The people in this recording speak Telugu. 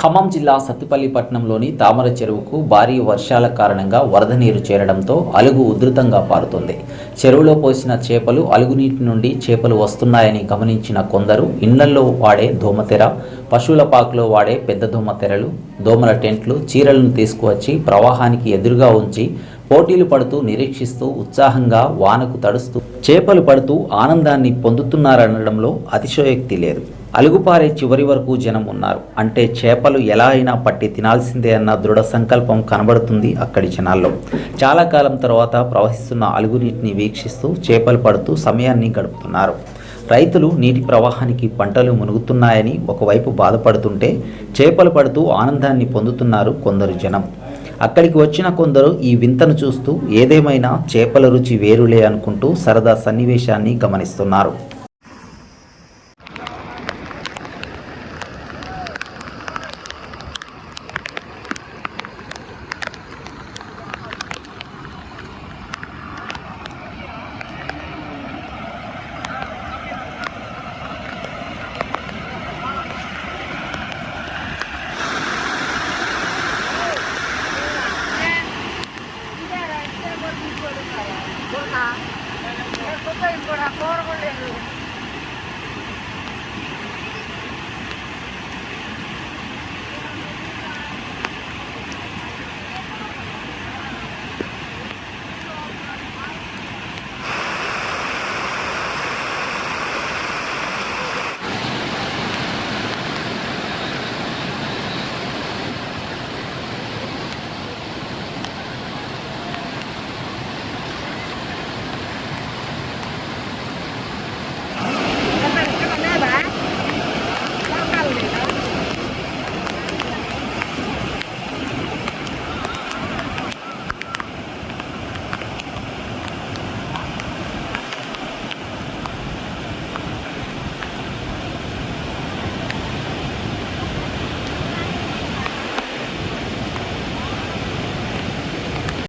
ఖమ్మం జిల్లా సత్తుపల్లి పట్టణంలోని తామర చెరువుకు భారీ వర్షాల కారణంగా వరద నీరు చేరడంతో అలుగు ఉధృతంగా పారుతుంది. చెరువులో పోసిన చేపలు అలుగునీటి నుండి చేపలు వస్తున్నాయని గమనించిన కొందరు ఇళ్ళలో వాడే దోమతెర పశువుల పాకులో వాడే పెద్ద దోమతెరలు దోమల టెంట్లు చీరలను తీసుకువచ్చి ప్రవాహానికి ఎదురుగా ఉంచి పోటీలు పడుతూ నిరీక్షిస్తూ ఉత్సాహంగా వానకు తడుస్తూ చేపలు పడుతూ ఆనందాన్ని పొందుతున్నారనడంలో అతిశయోక్తి లేదు. అలుగుపారే చివరి వరకు జనం ఉన్నారు. అంటే చేపలు ఎలా అయినా పట్టి తినాల్సిందే అన్న దృఢ సంకల్పం కనబడుతుంది అక్కడి జనాల్లో. చాలా కాలం తర్వాత ప్రవహిస్తున్న అలుగునీటిని వీక్షిస్తూ చేపలు పడుతూ సమయాన్ని గడుపుతున్నారు. రైతులు నీటి ప్రవాహానికి పంటలు మునుగుతున్నాయని ఒకవైపు బాధపడుతుంటే చేపలు పడుతూ ఆనందాన్ని పొందుతున్నారు కొందరు జనం. అక్కడికి వచ్చిన కొందరు ఈ వింతను చూస్తూ ఏదేమైనా చేపల రుచి వేరులే అనుకుంటూ సరదా సన్నివేశాన్ని గమనిస్తున్నారు. కొత్త ఇప్పుడు ఆ కూర కూడా లేదు